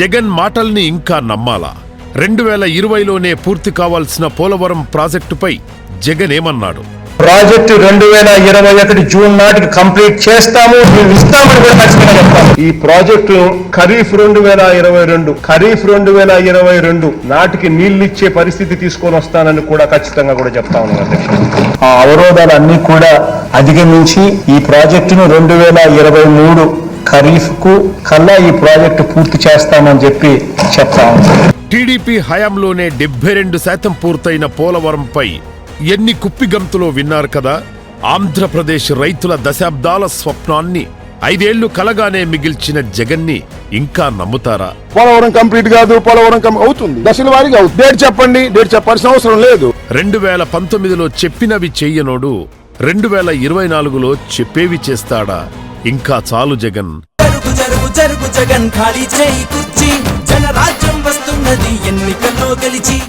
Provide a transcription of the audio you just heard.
జగన్ మాటల్ని ఇంకా నమ్మాలా? రెండు వేల ఇరవైలోనే పూర్తి కావాల్సిన పోలవరం ప్రాజెక్టుపై జగన్ ఏమన్నాడు? ప్రాజెక్టు రెండు వేల ఇరవై ఒకటి జూన్ నాటికి కంప్లీట్ చేస్తాము మేము ఇస్తామని కూడా ఖచ్చితంగా చెప్తాము. ఈ ప్రాజెక్టు ఖరీఫ్ రెండు వేల ఇరవై రెండు ఖరీఫ్ రెండు వేల ఇరవై రెండు నాటికి నీళ్ళు ఇచ్చే పరిస్థితి తీసుకొని వస్తానని కూడా ఖచ్చితంగా కూడా చెప్తా ఉన్నాను ఆ అవరోధాలన్నీ కూడా అధిగమించి ఈ ప్రాజెక్టును రెండు వేల ఇరవై మూడు ఖరీఫ్కు కల్లా ఈ ప్రాజెక్టు పూర్తి చేస్తామని చెప్పి చెప్తా టీడీపీ హయాంలోనే డెబ్బై రెండు శాతం పూర్తయిన పోలవరంపై ఎన్ని కుప్పిగంతులో విన్నారు కదా? ఆంధ్రప్రదేశ్ రైతుల దశాబ్దాల స్వప్నాన్ని ఐదేళ్ళు కలగానే మిగిల్చిన జగన్ని ఇంకా నమ్ముతారా? పోలవరం కంప్లీట్ కాదు పోలవరం అవుతుంది. దశల వారీగా అవుతుంది. డేట్ చెప్పండి డేట్ చెప్పాల్సిన అవసరం లేదు. రెండు వేల పంతొమ్మిదిలో చెప్పినవి చెయ్యనోడు రెండు వేల ఇరవై నాలుగులో చెప్పేవి చేస్తాడా? ఇంకా చాలు జగన్. జరుగు జరుగు జరుగు జగన్ ఖాళీ చేయి కుర్చీ. జనరాజ్యం వస్తున్నది ఎన్నికల్లో గెలిచి.